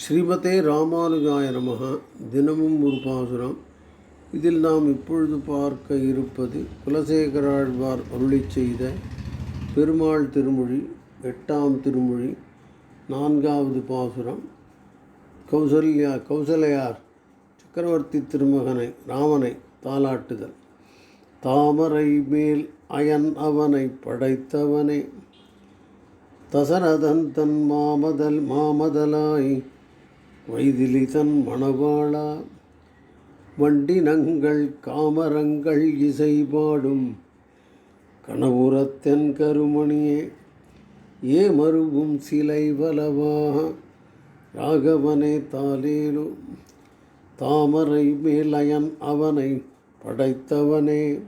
ஸ்ரீமதே ராமானுஜாய நமக தினமும் ஒரு பாசுரம். இதில் நாம் இப்பொழுது பார்க்க இருப்பது குலசேகராழ்வார் அருளி செய்த பெருமாள் திருமொழி எட்டாம் திருமொழி நான்காவது பாசுரம். கௌசல்யா கௌசலையார் சக்கரவர்த்தி திருமகனை ராமனை தாலாட்டுதல் தாமரை மேல் அயன் அவனை படைத்தவனே. தசரதன் தன் மாமதல் மாமதலாய் வைதிலி தன் மணவாளா வண்டினங்கள் காமரங்கள் இசை பாடும் கணபுரத்தென் கருமணியே ஏ மருவும் சிலை வலவா ராகவனே தாலேலு தாமரை மேலயன் அவனை படைத்தவனே.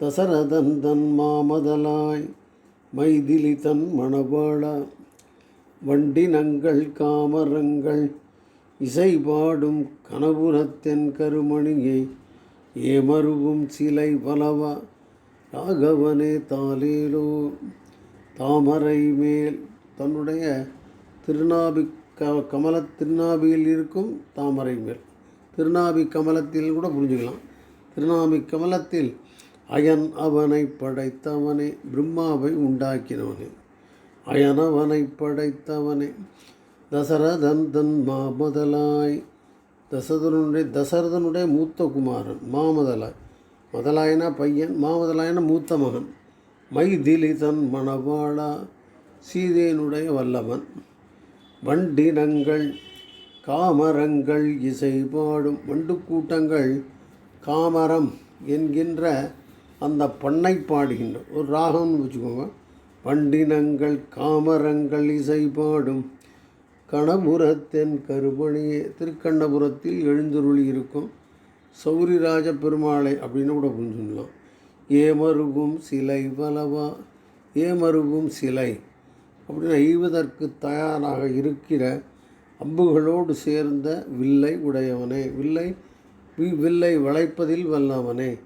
தசரதன் தன் மாமதலாய் மைதிலி தன் மணவாளா வண்டினங்கள் காமரங்கள் இசை பாடும் கனபுரத்தென் கருமணியை ஏமருவும் சிலை பலவ ராகவனே தாலேலோ தாமரை மேல் தன்னுடைய திருநாபி க கமல திருநாபியில் இருக்கும் தாமரை மேல். திருநாபி கமலத்தில் கூட புரிஞ்சுக்கலாம். திருநாபி கமலத்தில் அயன் அவனை படைத்தவனே பிரம்மாவை உண்டாக்கினவனே. அயனவனை படைத்தவனே. தசரதன் தன் மாமதலாய் தசரதனுடைய தசரதனுடைய மூத்த குமாரன் மாமதலாய் முதலாயனா பையன் மாமதலாயன மூத்த மகன். மைதிலி தன் மணவாளா சீதேனுடைய வல்லவன். வண்டினங்கள் காமரங்கள் இசை பாடும் வண்டுக்கூட்டங்கள் காமரம் என்கின்ற அந்த பண்ணை பாடுகின்ற ஒரு ராகம்னு வச்சுக்கோங்க. வண்டினங்கள் காமரங்கள் இசை பாடும் கணபுரத்தென் கருமணியே திருக்கண்ணபுரத்தில் எழுந்தருளி இருக்கும் சௌரிராஜ பெருமாளை அப்படின்னு கூட புரிஞ்சுக்கலாம். ஏமருகும் சிலை வலவா ஏமருகும் சிலை அப்படின்னு எய்வதற்கு தயாராக இருக்கிற அம்புகளோடு சேர்ந்த வில்லை உடையவனே. வில்லை வில்லை வளைப்பதில் வல்லவனே.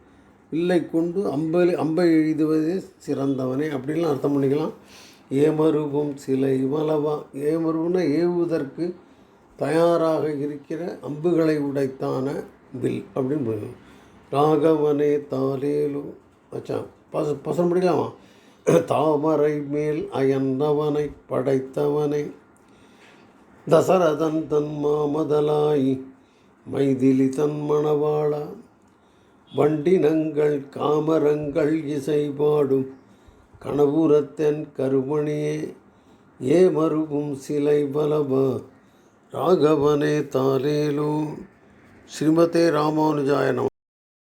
இல்லை கொண்டு அம்பை அம்பை எழுதுவதே சிறந்தவனே அப்படின்லாம் அர்த்தம் பண்ணிக்கலாம். ஏமருவும் சிலை வலவா ஏமருகுன்னா ஏவுவதற்கு தயாராக இருக்கிற அம்புகளை உடைத்தான வில் அப்படின்னு புரியும் ராகவனே தாலேலு அச்சா பச பசம் முடிக்கலாமா தாமரை மேல் அயன்னவனை படைத்தவனை. தசரதன் தன் மாமதலாய் மைதிலி தன் மணவாளா வண்டினங்கள் காமரங்கள் இசை பாடும் கணபுரத்தன் கருமணியே ஏ மருவும் சிலை பலபா ராகவனே தாலேலோ ஸ்ரீமதே ராமானுஜாய நம.